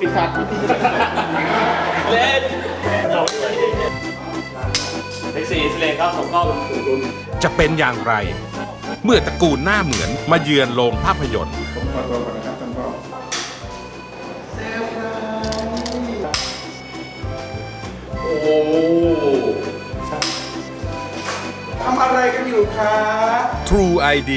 ปีศาจเล่นเลขสี่สิเลครับผมก็จะเป็นอย่างไร เมื่อตระกูลหน้าเหมือนมาเยือนโรงภาพยนตร์ผมขอตัวก่อนนะครับท่านพ่อโอ้ทำอะไรกันอยู่คะ True ID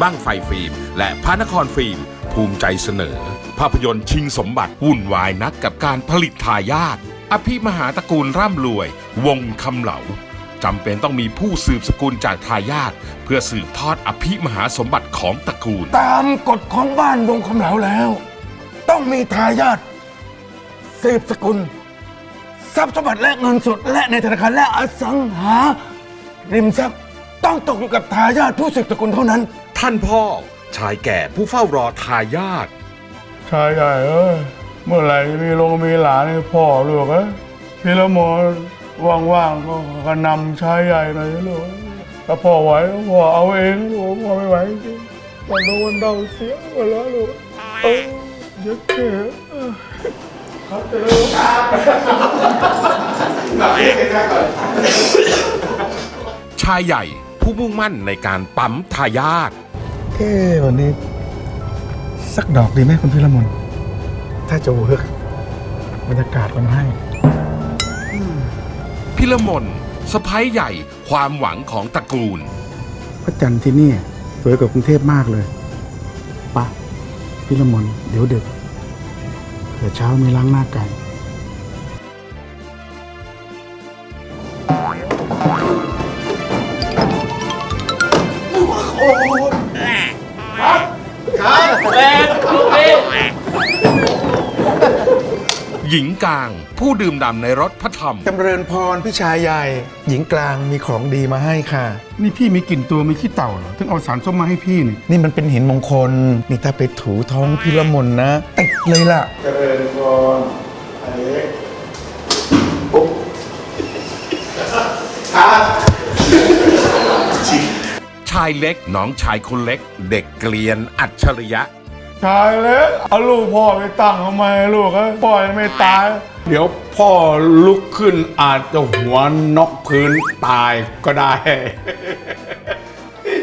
บ้างไฟฟิล์ม และพระนครฟิล์ม ภูมิใจเสนอ ภาพยนตร์ชิงสมบัติวุ่นวายนักกับการผลิตทายาทอภิมหาตระกูลร่ำรวย วงคำเหลาจำเป็นต้องมีผู้สืบสกุลจากทายาทเพื่อสืบทอดอภิมหาสมบัติของตระกูล ตามกฎของบ้านวงคำเหลาแล้ว ต้องมีทายาทสืบสกุล ทรัพย์สมบัติและเงินสดและในธนาคารและอสังหา ริมทรัพย์ต้องตกอยู่กับทายาทผู้สืบสกุลเท่านั้น ท่านพ่อชายแก่ผู้เฝ้ารอทายาท ชายใหญ่เอ้ยเมื่อไหร่จะมีลงมีหลานให้พ่อลูกเอ้ยพี่ละมนว่างๆก็กระนำชายใหญ่หน่อยนะลูกถ้าพ่อไหวพ่อเอาเองลูกพ่อไม่ไหวจริงวันโดนเดาเสียหมดแล้วลูกเออเยอะแค่ครับเจอชายใหญ่ผู้มุ่งมั่นในการปั๊มทายาทเอ้วันนี้ สักดอกดีไหมคุณพิรมนถ้าจะเวิร์กบรรยากาศมันให้ พิรมนสะพ้ยใหญ่ความหวังของตระกูล พระจันทร์ที่นี่สวยกว่ากรุงเทพมากเลยปะพิรมนเดี๋ยวดึกเดี๋ยวเช้ามีล้างหน้ากันเหญิงกลาง ผู้ดื่มด่ำในรถพระธรรม จำเริญพรพี่ชายใหญ่ หญิงกลางมีของดีมาให้ค่ะ นี่พี่มีกลิ่นตัวมีขี้เต่าเหรอ ถึงเอาสารส้มมาให้พี่นี่นี่มันเป็นหินมงคล นี่ถ้าไปถูท้องพี่ละมนนะติดเลยล่ะ เจริญพรอเล็กปุ๊บครับชายเล็กน้องชายคนเล็ก เด็กเกลียนอัจฉริยะ ชายเล็กเอาลูกพ่อไปตั้งทำไมลูกเอ้ยพ่อยังไม่ตาย เดี๋ยวพ่อลุกขึ้นอาจจะหัวนอกพื้นตายก็ได้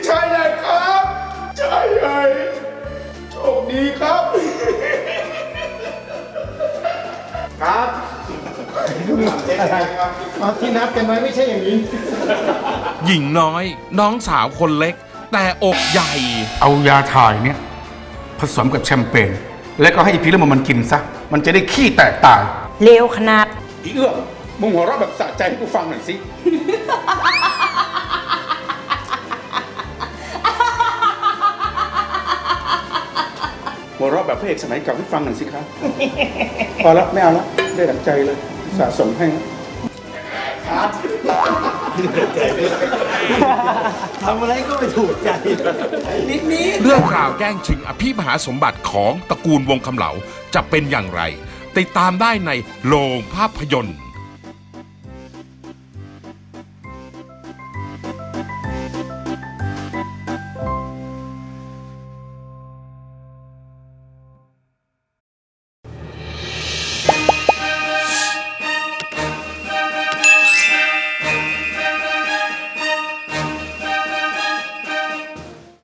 ชายใหญ่ครับชายใหญ่โชคดีครับ ครับอะไรครับเอาที่นัดกันไว้ไม่ใช่อย่างนี้ หญิงน้อย น้องสาวคนเล็ก แต่อกใหญ่ เอายาถ่ายเนี่ยผ สมกับแชมเปญแล้วก็ให้อีพีละมันมันกินซะ มันจะได้ขี้แตกตายเร็วขนาดอีเอื้อมมึงหัวเราะแบบสะใจให้กูฟังหน่อยสิหัวเราะแบบพระเอกสมัยเก่าให้ฟังหน่อยสิครับ พอแล้วไม่เอาแล้วได้ดังใจเลยสะสมให้ ทำอะไรก็ไม่ถูกใจ นิดนี้เรื่องราวแกล้งชิงอภิมหาสมบัติของตระกูลวงคำเหลาจะเป็นอย่างไร ติดตามได้ในโรงภาพยนตร์